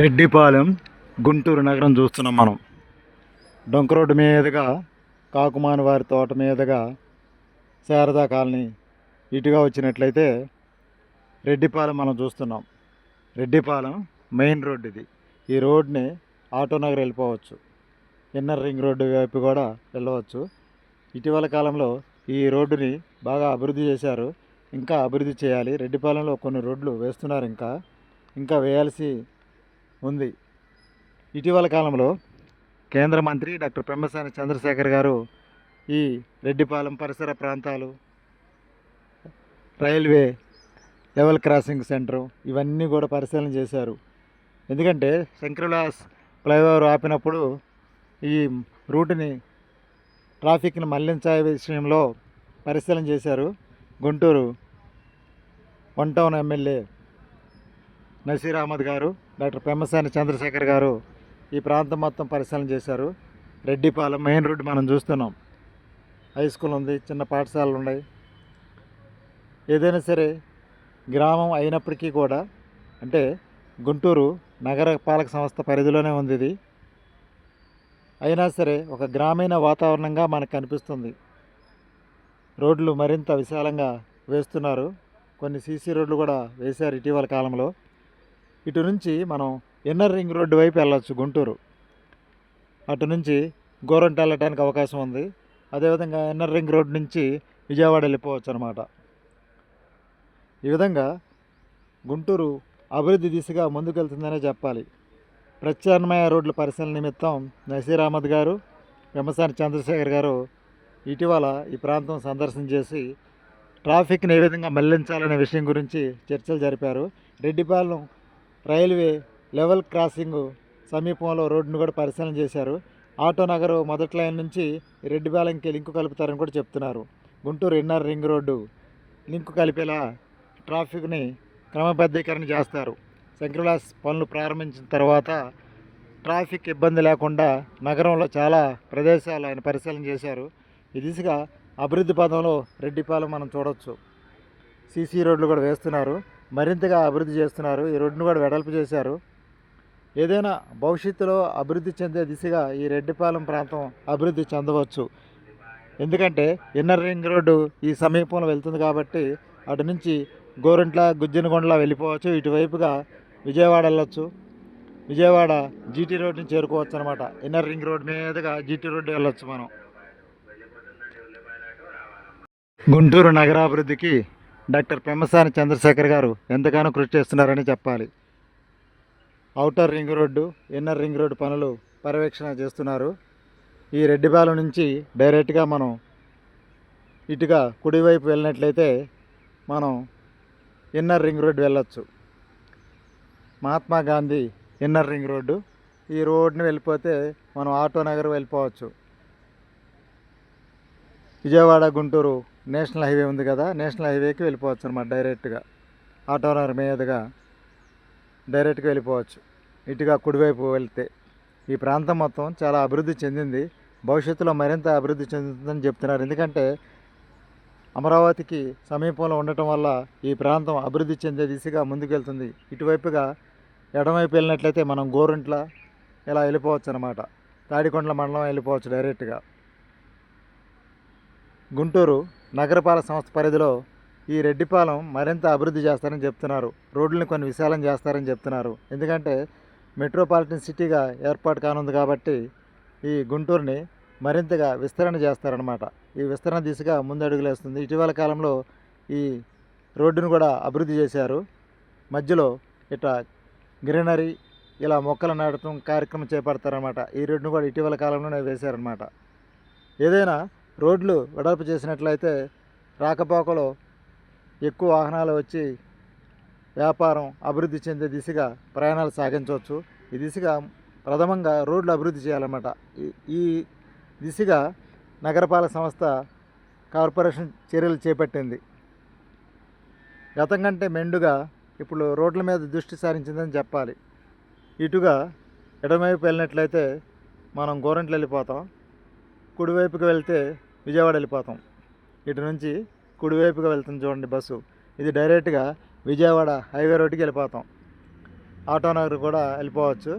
రెడ్డిపాలెం గుంటూరు నగరం చూస్తున్నాం మనం. డొంక రోడ్డు మీదుగా కాకుమాని వారి తోట మీదుగా శారదా కాలనీ ఇటుగా వచ్చినట్లయితే రెడ్డిపాలెం మనం చూస్తున్నాం. రెడ్డిపాలెం మెయిన్ రోడ్ ఇది. ఈ రోడ్ని ఆటో నగర్ వెళ్ళిపోవచ్చు. ఇన్నర్ రింగ్ రోడ్డు వైపు కూడా వెళ్ళవచ్చు. ఇటీవల కాలంలో ఈ రోడ్డుని బాగా అభివృద్ధి చేశారు. ఇంకా అభివృద్ధి చేయాలి. రెడ్డిపాలెంలో కొన్ని రోడ్లు వేస్తున్నారు ఇంకా. ఇంకా వేయాల్సి ఉంది. ఇటీవల కాలంలో కేంద్ర మంత్రి డాక్టర్ పెమ్మసాని చంద్రశేఖర్ గారు ఈ రెడ్డిపాలెం పరిసర ప్రాంతాలు రైల్వే లెవెల్ క్రాసింగ్ సెంటర్ ఇవన్నీ కూడా పరిశీలన చేశారు. ఎందుకంటే శంకర్లాస్ ఫ్లైఓవర్ ఆపినప్పుడు ఈ రూట్ని ట్రాఫిక్ని మళ్ళించే విషయంలో పరిశీలన చేశారు Guntur one town MLA Naseer Ahmed garu doctor Pemmasani Chandrasekhar గారు ఈ ప్రాంతం మొత్తం పరిశీలన చేశారు. రెడ్డిపాలెం మెయిన్ రోడ్డు మనం చూస్తున్నాం. హై స్కూల్ ఉంది చిన్న పాఠశాలలు ఉన్నాయి. ఏదైనా సరే గ్రామం అయినప్పటికీ కూడా అంటే గుంటూరు నగర పాలక సంస్థ పరిధిలోనే ఉంది ఇది. అయినా సరే ఒక గ్రామీణ వాతావరణంగా మనకు కనిపిస్తుంది. రోడ్లు మరింత విశాలంగా వేస్తున్నారు. కొన్ని సీసీ రోడ్లు కూడా వేశారు ఇటీవల కాలంలో. ఇటు నుంచి మనం ఇన్నర్ రింగ్ రోడ్డు వైపు వెళ్ళొచ్చు గుంటూరు. అటు నుంచి గోరంట వెళ్ళటానికి అవకాశం ఉంది. అదేవిధంగా ఇన్నర్ రింగ్ రోడ్ నుంచి విజయవాడ వెళ్ళిపోవచ్చు అనమాట ఈ విధంగా గుంటూరు అభివృద్ధి దిశగా ముందుకెళ్తుందనే చెప్పాలి. ప్రత్యామ్నాయ రోడ్ల పరిశీలన నిమిత్తం నసీర్ అహ్మద్ గారు వెమ్మసాని చంద్రశేఖర్ గారు ఇటీవల ఈ ప్రాంతం సందర్శన చేసి ట్రాఫిక్ని ఏ విధంగా మళ్ళించాలనే విషయం గురించి చర్చలు జరిపారు. రెడ్డిపాలెం రైల్వే లెవెల్ క్రాసింగ్ సమీపంలో రోడ్డును కూడా పరిశీలన చేశారు. ఆటో నగర్ మొదటి లైన్ నుంచి రెడ్డిపాలెంకి లింకు కలుపుతారని కూడా చెప్తున్నారు. Guntur inner ring road link కలిపేలా ట్రాఫిక్ని క్రమబద్ధీకరణ చేస్తారు. శంకరవిలాస్ పనులు ప్రారంభించిన తర్వాత ట్రాఫిక్ ఇబ్బంది లేకుండా నగరంలో చాలా ప్రదేశాలు ఆయన పరిశీలన చేశారు. ఈ దిశగా అభివృద్ధి పదంలో రెడ్డిపాలెం మనం చూడవచ్చు సీసీ రోడ్లు కూడా వేస్తున్నారు. మరింతగా అభివృద్ధి చేస్తున్నారు. ఈ రోడ్డును కూడా వెడల్పు చేశారు. ఏదైనా భవిష్యత్తులో అభివృద్ధి చెందే దిశగా ఈ రెడ్డిపాలెం ప్రాంతం అభివృద్ధి చెందవచ్చు. ఎందుకంటే ఇన్నర్ రింగ్ రోడ్డు ఈ సమీపంలో వెళ్తుంది కాబట్టి అటు నుంచి గోరంట్ల గుజ్జనగొండలా వెళ్ళిపోవచ్చు. ఇటువైపుగా విజయవాడ వెళ్ళొచ్చు. విజయవాడ జీటీ రోడ్ని చేరుకోవచ్చు అనమాట ఇన్నర్ రింగ్ రోడ్ మీదుగా జీటీ రోడ్డు వెళ్ళొచ్చు మనం. గుంటూరు నగరాభివృద్ధికి డాక్టర్ పెమ్మసాని చంద్రశేఖర్ గారు ఎంతగానో కృషి చేస్తున్నారని చెప్పాలి. Outer ring road inner ring road పనులు పర్యవేక్షణ చేస్తున్నారు. ఈ రెడ్డిపాలెం నుంచి డైరెక్ట్గా మనం ఇటుగా కుడివైపు వెళ్ళినట్లయితే మనం ఇన్నర్ రింగ్ రోడ్డు వెళ్ళొచ్చు. Mahatma Gandhi inner ring road ఈ రోడ్ని వెళ్ళిపోతే మనం ఆటో నగర్ వెళ్ళిపోవచ్చు. విజయవాడ గుంటూరు నేషనల్ హైవే ఉంది కదా నేషనల్ హైవేకి వెళ్ళిపోవచ్చు అనమాట డైరెక్ట్గా. ఆటోనగర్ మీదుగా డైరెక్ట్గా వెళ్ళిపోవచ్చు. ఇటుగా కుడివైపు వెళ్తే ఈ ప్రాంతం మొత్తం చాలా అభివృద్ధి చెందింది. భవిష్యత్తులో మరింత అభివృద్ధి చెందుతుందని చెప్తున్నారు. ఎందుకంటే అమరావతికి సమీపంలో ఉండటం వల్ల ఈ ప్రాంతం అభివృద్ధి చెందే దిశగా ముందుకెళ్తుంది. ఇటువైపుగా ఎడమవైపు వెళ్ళినట్లయితే మనం గోరంట్ల ఇలా వెళ్ళిపోవచ్చు అనమాట తాడికొండల మండలం వెళ్ళిపోవచ్చు డైరెక్ట్గా. గుంటూరు నగరపాలక సంస్థ పరిధిలో ఈ రెడ్డిపాలెం మరింత అభివృద్ధి చేస్తారని చెప్తున్నారు. రోడ్లను కొన్ని విశాలం చేస్తారని చెప్తున్నారు. ఎందుకంటే మెట్రోపాలిటన్ సిటీగా ఏర్పాటు కానుంది కాబట్టి ఈ గుంటూరుని మరింతగా విస్తరణ చేస్తారనమాట ఈ విస్తరణ దిశగా ముందడుగులేస్తుంది ఇటీవల కాలంలో ఈ రోడ్డును కూడా అభివృద్ధి చేశారు. మధ్యలో ఇట్లా గ్రీనరీ ఇలా మొక్కలు నాటడం కార్యక్రమం చేపడతారనమాట ఈ రోడ్డును కూడా ఇటీవల కాలంలోనే వేశారనమాట ఏదైనా రోడ్లు వెడల్పు చేసినట్లయితే రాకపోకలో ఎక్కువ వాహనాలు వచ్చి వ్యాపారం అభివృద్ధి చెందే దిశగా ప్రయాణాలు సాగించవచ్చు. ఈ దిశగా ప్రథమంగా రోడ్లు అభివృద్ధి చేయాలన్నమాట. ఈ- ఈ దిశగా నగరపాలక సంస్థ కార్పొరేషన్ చర్యలు చేపట్టింది. గతం కంటే మెండుగా ఇప్పుడు రోడ్ల మీద దృష్టి సారించిందని చెప్పాలి. ఇటుగా ఎడమవైపు వెళ్ళినట్లయితే మనం గోరంట్లు వెళ్ళిపోతాం కుడివైపుకి వెళ్తే విజయవాడ వెళ్ళిపోతాం. ఇటు నుంచి కుడివైపుగా వెళ్తుంది చూడండి బస్సు. ఇది డైరెక్ట్గా విజయవాడ హైవే రోడ్డుకి వెళ్ళిపోతాం. ఆటోనగర్ కూడా వెళ్ళిపోవచ్చు.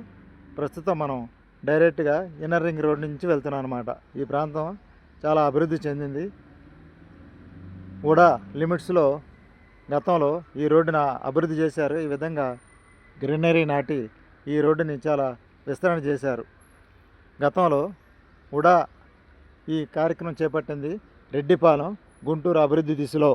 ప్రస్తుతం మనం డైరెక్ట్గా ఇన్నర్ రింగ్ రోడ్ నుంచి వెళ్తున్నాం అనమాట ఈ ప్రాంతం చాలా అభివృద్ధి చెందింది. కూడా లిమిట్స్లో గతంలో ఈ రోడ్డున అభివృద్ధి చేశారు. ఈ విధంగా గ్రీనరీ నాటి ఈ రోడ్డుని చాలా విస్తరణ చేశారు. గతంలో ఉడా ఈ కార్యక్రమం చేపట్టింది రెడ్డిపాలెం గుంటూరు అభివృద్ధి దిశలో.